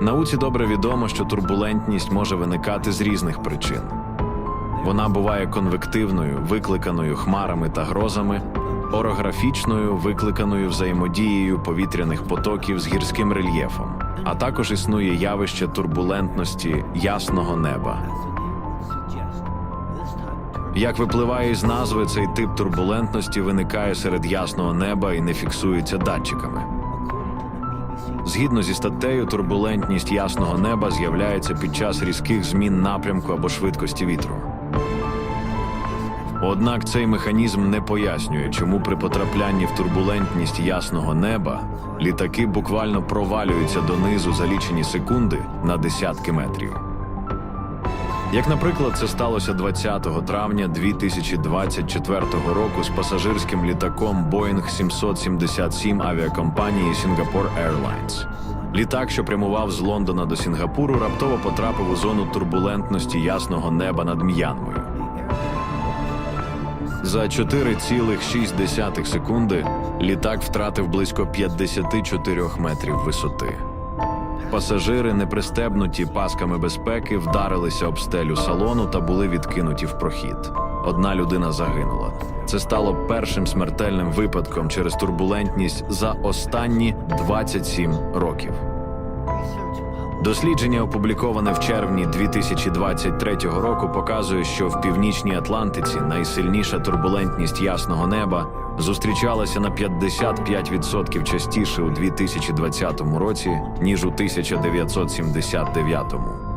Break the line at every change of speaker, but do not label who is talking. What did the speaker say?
Науці добре відомо, що турбулентність може виникати з різних причин. Вона буває конвективною, викликаною хмарами та грозами, орографічною, викликаною взаємодією повітряних потоків з гірським рельєфом, а також існує явище турбулентності ясного неба. Як випливає із назви, цей тип турбулентності виникає серед ясного неба і не фіксується датчиками. Згідно зі статтею, турбулентність ясного неба з'являється під час різких змін напрямку або швидкості вітру. Однак цей механізм не пояснює, чому при потраплянні в турбулентність ясного неба літаки буквально провалюються донизу за лічені секунди на десятки метрів. Як, наприклад, це сталося 20 травня 2024 року з пасажирським літаком Boeing 777 авіакомпанії Singapore Airlines. Літак, що прямував з Лондона до Сінгапуру, раптово потрапив у зону турбулентності ясного неба над М'янмою. За 4,6 секунди літак втратив близько 54 метрів висоти. Пасажири, не пристебнуті пасками безпеки, вдарилися об стелю салону та були відкинуті в прохід. Одна людина загинула. Це стало першим смертельним випадком через турбулентність за останні 27 років. Дослідження, опубліковане в червні 2023 року, показує, що в північній Атлантиці найсильніша турбулентність ясного неба зустрічалася на 55% частіше у 2020 році, ніж у 1979.